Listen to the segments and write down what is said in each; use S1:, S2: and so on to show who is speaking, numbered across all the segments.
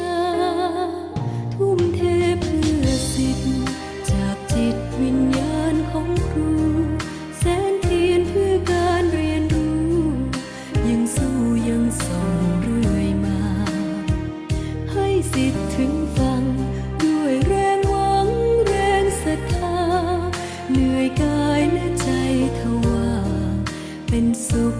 S1: า ทว่าเป็นสุข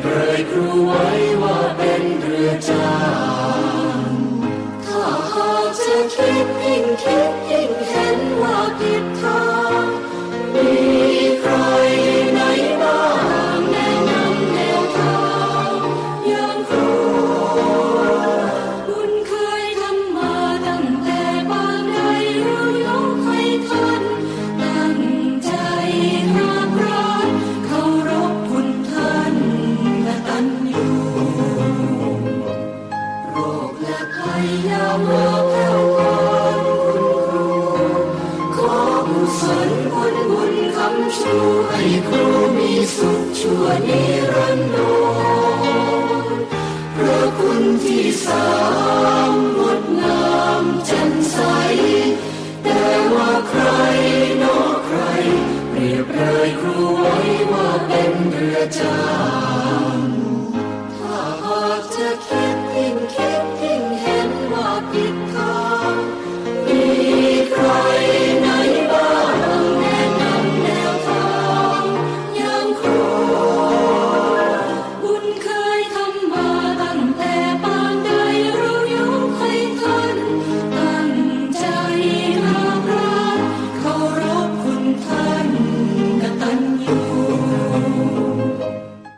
S1: เคยครูไว้
S2: ว่าเป็
S3: นเรือจาง
S2: ถ้าหากจะคิด
S3: บุ
S2: ญบุญคำชูให้ครูมีสุขชั่วนิรันดร์พระคุณที่สามงดงามแจ่มใส แต่ว่าใครนอใคร เปรียบเลยครูไว้ว่าเป็นเรือใา